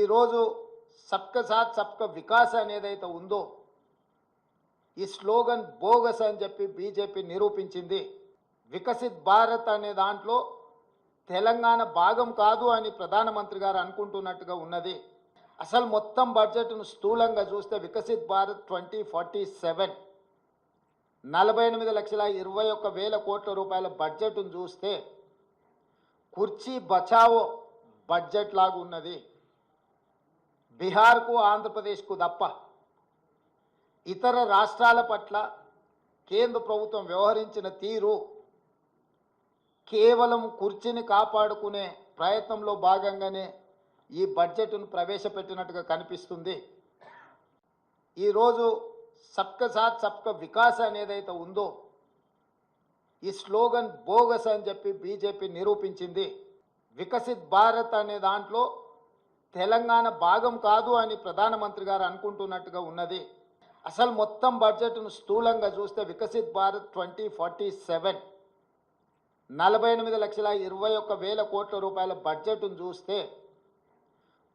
ఈరోజు సబ్క సాత్ సబ్క వికాస్ అనేదైతే ఉందో ఈ స్లోగన్ బోగస్ అని చెప్పి బీజేపీ నిరూపించింది. వికసిత్ భారత్ అనే దాంట్లో తెలంగాణ భాగం కాదు అని ప్రధానమంత్రి గారు అనుకుంటున్నట్టుగా ఉన్నది. అసలు మొత్తం బడ్జెట్ను స్థూలంగా చూస్తే Viksit Bharat twenty forty seven నలభై ఎనిమిది లక్షల ఇరవై ఒక్క వేల కోట్ల రూపాయల బడ్జెట్ను చూస్తే కుర్చీ బచావో బడ్జెట్ లాగా ఉన్నది. బీహార్కు ఆంధ్రప్రదేశ్కు తప్ప ఇతర రాష్ట్రాల పట్ల కేంద్ర ప్రభుత్వం వ్యవహరించిన తీరు కేవలం కుర్చీని కాపాడుకునే ప్రయత్నంలో భాగంగానే ఈ బడ్జెట్ను ప్రవేశపెట్టినట్టుగా కనిపిస్తుంది. ఈరోజు సబ్క సాత్ సబ్క వికాస్ అనేదైతే ఉందో ఈ స్లోగన్ బోగస్ అని చెప్పి బీజేపీ నిరూపించింది. వికసిత్ భారత్ అనే దాంట్లో తెలంగాణ భాగం కాదు అని ప్రధానమంత్రి గారు అనుకుంటున్నట్టుగా ఉన్నది. అసలు మొత్తం బడ్జెట్ను స్థూలంగా చూస్తే Viksit Bharat twenty forty seven నలభై ఎనిమిది లక్షల ఇరవై ఒక్క వేల కోట్ల రూపాయల బడ్జెట్ను చూస్తే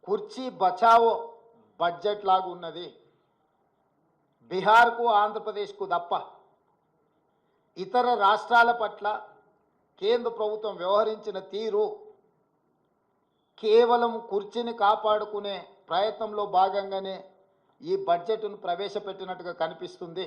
కుర్చీ బచావో బడ్జెట్ లాగా ఉన్నది. బీహార్కు ఆంధ్రప్రదేశ్కు తప్ప ఇతర రాష్ట్రాల పట్ల కేంద్ర ప్రభుత్వం వ్యవహరించిన తీరు కేవలం కుర్చీని కాపాడుకునే ప్రయత్నంలో భాగంగానే ఈ బడ్జెట్ను ప్రవేశపెట్టినట్టుగా కనిపిస్తుంది.